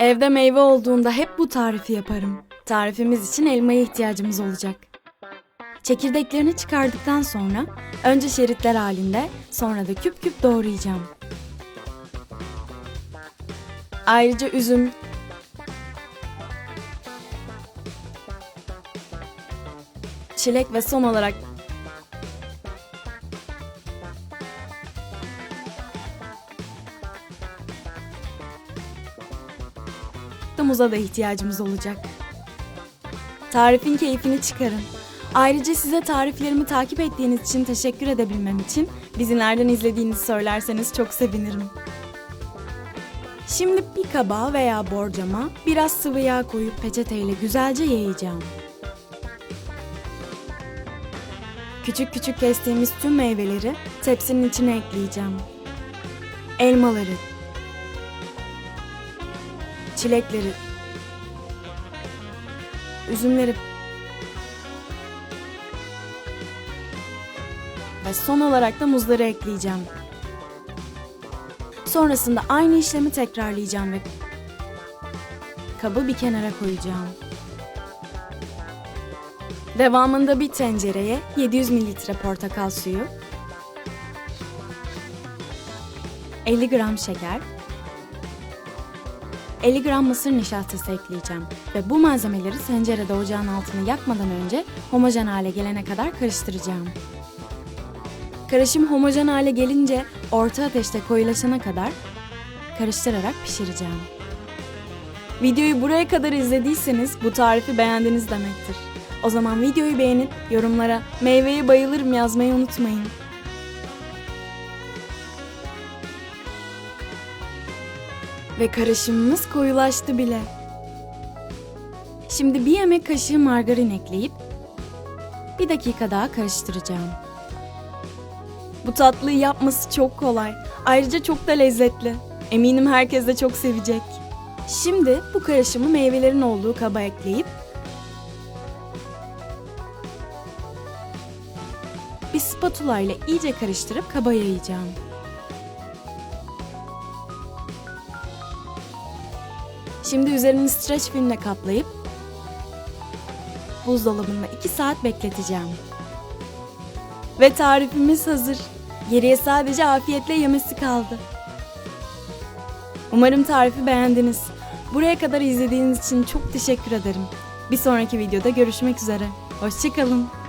Evde meyve olduğunda hep bu tarifi yaparım. Tarifimiz için elmaya ihtiyacımız olacak. Çekirdeklerini çıkardıktan sonra önce şeritler halinde sonra da küp küp doğrayacağım. Ayrıca üzüm, çilek ve son olarak da muza da ihtiyacımız olacak. Tarifin keyfini çıkarın. Ayrıca size tariflerimi takip ettiğiniz için teşekkür edebilmem için bizi nereden izlediğinizi söylerseniz çok sevinirim. Şimdi bir kaba veya borcama biraz sıvı yağ koyup peçeteyle güzelce yayacağım. Küçük küçük kestiğimiz tüm meyveleri tepsinin içine ekleyeceğim. Elmaları, çilekleri, üzümleri ve son olarak da muzları ekleyeceğim. Sonrasında aynı işlemi tekrarlayacağım ve kabı bir kenara koyacağım. Devamında bir tencereye 700 mililitre portakal suyu, 50 gram şeker, 50 gram mısır nişastası ekleyeceğim ve bu malzemeleri tencerede ocağın altını yakmadan önce homojen hale gelene kadar karıştıracağım. Karışım homojen hale gelince orta ateşte koyulaşana kadar karıştırarak pişireceğim. Videoyu buraya kadar izlediyseniz bu tarifi beğendiniz demektir. O zaman videoyu beğenip yorumlara meyveye bayılırım yazmayı unutmayın. Ve karışımımız koyulaştı bile. Şimdi bir yemek kaşığı margarin ekleyip bir dakika daha karıştıracağım. Bu tatlıyı yapması çok kolay. Ayrıca çok da lezzetli. Eminim herkes de çok sevecek. Şimdi bu karışımı meyvelerin olduğu kaba ekleyip bir spatula ile iyice karıştırıp kaba yayacağım. Şimdi üzerini streç filmle kaplayıp buzdolabında 2 saat bekleteceğim. Ve tarifimiz hazır. Geriye sadece afiyetle yemesi kaldı. Umarım tarifi beğendiniz. Buraya kadar izlediğiniz için çok teşekkür ederim. Bir sonraki videoda görüşmek üzere. Hoşçakalın.